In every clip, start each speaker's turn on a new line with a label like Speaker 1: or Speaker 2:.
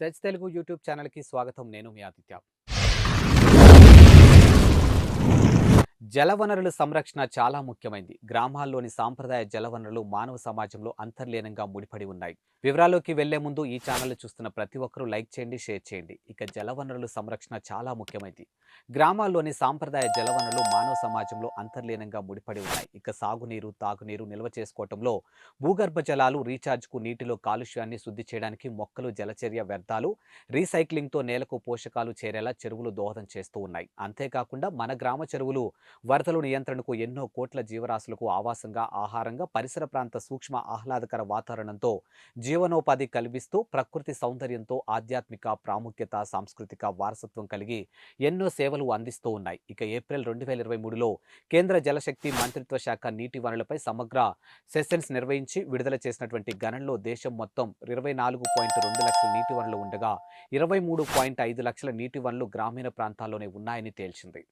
Speaker 1: SEZ Telugu YouTube ఛానల్కి స్వాగతం. నేను మీ ఆదిత్య. జలవనరుల సంరక్షణ చాలా ముఖ్యమైంది. గ్రామాల్లోని సాంప్రదాయ జలవనరులు మానవ సమాజంలో అంతర్లీనంగా ముడిపడి ఉన్నాయి. వివరాల్లోకి వెళ్ళే ముందు ఈ ఛానల్ చూస్తున్న ప్రతి ఒక్కరూ లైక్ చేయండి షేర్ చేయండి. ఇక జలవనరుల సంరక్షణ చాలా ముఖ్యమైంది. గ్రామాల్లోని సాంప్రదాయ జలవనరులు మానవ సమాజంలో అంతర్లీనంగా ముడిపడి ఉన్నాయి. ఇక సాగునీరు తాగునీరు నిల్వ చేసుకోవటంలో భూగర్భ జలాలు రీఛార్జ్కు నీటిలో కాలుష్యాన్ని శుద్ధి చేయడానికి మొక్కలు జలచర్య వ్యర్థాలు రీసైక్లింగ్తో నేలకు పోషకాలు చేరేలా చెరువులు దోహదం చేస్తూ ఉన్నాయి. అంతేకాకుండా మన గ్రామ చెరువులు వరదలు నియంత్రణకు ఎన్నో కోట్ల జీవరాశులకు ఆవాసంగా ఆహారంగా పరిసర ప్రాంత సూక్ష్మ ఆహ్లాదకర వాతావరణంతో జీవనోపాధి కల్పిస్తూ ప్రకృతి సౌందర్యంతో ఆధ్యాత్మిక ప్రాముఖ్యత సాంస్కృతిక వారసత్వం కలిగి ఎన్నో సేవలు అందిస్తూ ఉన్నాయి. ఇక ఏప్రిల్ రెండు వేల ఇరవై మూడులో కేంద్ర జలశక్తి మంత్రిత్వ శాఖ నీటి వనరులపై సమగ్ర సెషన్స్ నిర్వహించి విడుదల చేసినటువంటి గణంలో దేశం మొత్తం ఇరవై నాలుగు పాయింట్ రెండు లక్షల నీటి వనరులు ఉండగా ఇరవై మూడు పాయింట్ ఐదు లక్షల నీటి వనరులు గ్రామీణ ప్రాంతాల్లోనే ఉన్నాయని తేల్చింది.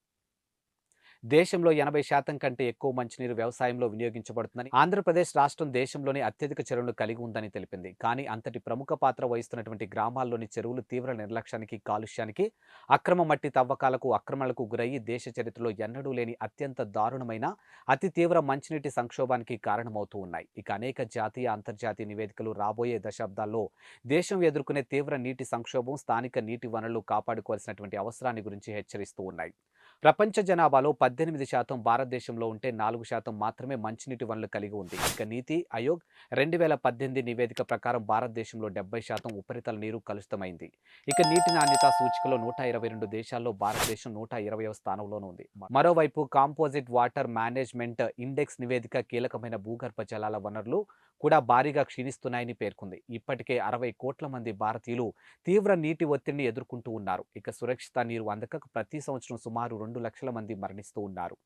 Speaker 1: దేశంలో ఎనభై శాతం కంటే ఎక్కువ మంచినీరు వ్యవసాయంలో వినియోగించబడుతుందని ఆంధ్రప్రదేశ్ రాష్ట్రం దేశంలోనే అత్యధిక చెరువులు కలిగి ఉందని తెలిపింది. కానీ అంతటి ప్రముఖ పాత్ర వహిస్తున్నటువంటి గ్రామాల్లోని చెరువులు తీవ్ర నిర్లక్ష్యానికి కాలుష్యానికి అక్రమ మట్టి తవ్వకాలకు అక్రమణలకు గురయ్యి దేశ చరిత్రలో ఎన్నడూ లేని అత్యంత దారుణమైన అతి తీవ్ర మంచినీటి సంక్షోభానికి కారణమవుతూ ఉన్నాయి. ఇక అనేక జాతీయ అంతర్జాతీయ నివేదికలు రాబోయే దశాబ్దాల్లో దేశం ఎదుర్కొనే తీవ్ర నీటి సంక్షోభం స్థానిక నీటి వనరులు కాపాడుకోవాల్సినటువంటి అవసరాన్ని గురించి హెచ్చరిస్తూ ఉన్నాయి. ప్రపంచ జనాభాలో పద్దెనిమిది శాతం భారతదేశంలో ఉంటే నాలుగు శాతం మాత్రమే మంచినీటి వనరులు కలిగి ఉంది. ఇక నీతి ఆయోగ్ రెండు వేల పద్దెనిమిది నివేదిక ప్రకారం భారతదేశంలో డెబ్బై శాతం ఉపరితల నీరు కలుషితమైంది. ఇక నీటి నాణ్యత సూచికలో నూట ఇరవై రెండు దేశాల్లో భారతదేశం నూట ఇరవైవ స్థానంలోనూ ఉంది. మరోవైపు కాంపోజిట్ వాటర్ మేనేజ్మెంట్ ఇండెక్స్ నివేదిక కీలకమైన భూగర్భ జలాల వనరులు కూడా భారీగా క్షీణిస్తున్నాయని పేర్కొంది. ఇప్పటికే అరవై కోట్ల మంది భారతీయులు తీవ్ర నీటి ఒత్తిడిని ఎదుర్కొంటూ ఉన్నారు. ఇక సురక్షిత నీరు అందక ప్రతి సంవత్సరం సుమారు రెండు లక్షల మంది మరణిస్తూ ఉన్నారు.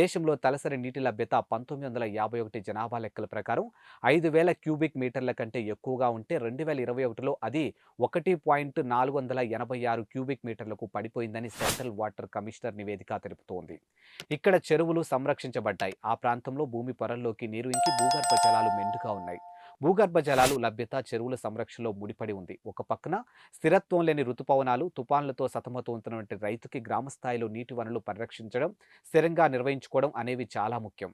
Speaker 1: దేశంలో తలసరి నీటి లభ్యత పంతొమ్మిది వందల యాభై ఒకటి జనాభా లెక్కల ప్రకారం ఐదు వేల క్యూబిక్ మీటర్ల కంటే ఎక్కువగా ఉంటే రెండు వేల ఇరవై ఒకటిలో అది ఒకటి పాయింట్ నాలుగు వందల ఎనభై ఆరు క్యూబిక్ మీటర్లకు పడిపోయిందని సెంట్రల్ వాటర్ కమిషనర్ నివేదిక తెలుపుతోంది. ఇక్కడ చెరువులు సంరక్షించబడ్డాయి. ఆ ప్రాంతంలో భూమి పొరల్లోకి నీరు ఇంకి భూగర్భ జలాలు మెండుగా ఉన్నాయి. భూగర్భ జలాలు లభ్యత చెరువుల సంరక్షణలో ముడిపడి ఉంది. ఒక పక్కన స్థిరత్వం లేని ఋతుపవనాలు తుపాన్లతో సతమతమవుతున్నటువంటి రైతుకి గ్రామ స్థాయిలో నీటి వనరులు పరిరక్షించడం స్థిరంగా నిర్వహించుకోవడం అనేవి చాలా ముఖ్యం.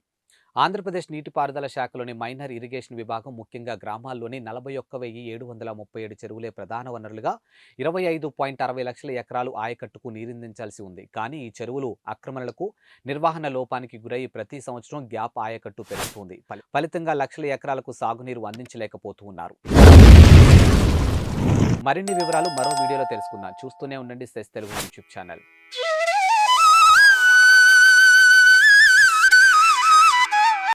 Speaker 1: ఆంధ్రప్రదేశ్ నీటిపారుదల శాఖలోని మైనర్ ఇరిగేషన్ విభాగం ముఖ్యంగా గ్రామాల్లోని నలభై ఒక్క వెయ్యి ఏడు వందల ముప్పై ఏడు చెరువులే ప్రధాన వనరులుగా ఇరవై ఐదు పాయింట్ అరవై లక్షల ఎకరాలు ఆయకట్టుకు నీరందించాల్సి ఉంది. కానీ ఈ చెరువులు ఆక్రమణలకు నిర్వహణ లోపానికి గురై ప్రతి సంవత్సరం గ్యాప్ ఆయకట్టు పెరుగుతుంది. ఫలి- ఫలితంగా లక్షల ఎకరాలకు సాగునీరు అందించలేకపోతూ ఉన్నారు మరిన్ని వివరాలు మరో వీడియోలో తెలుసుకుందాం. చూస్తూనే ఉండండి సెస్ తెలుగు యూట్యూబ్ ఛానల్.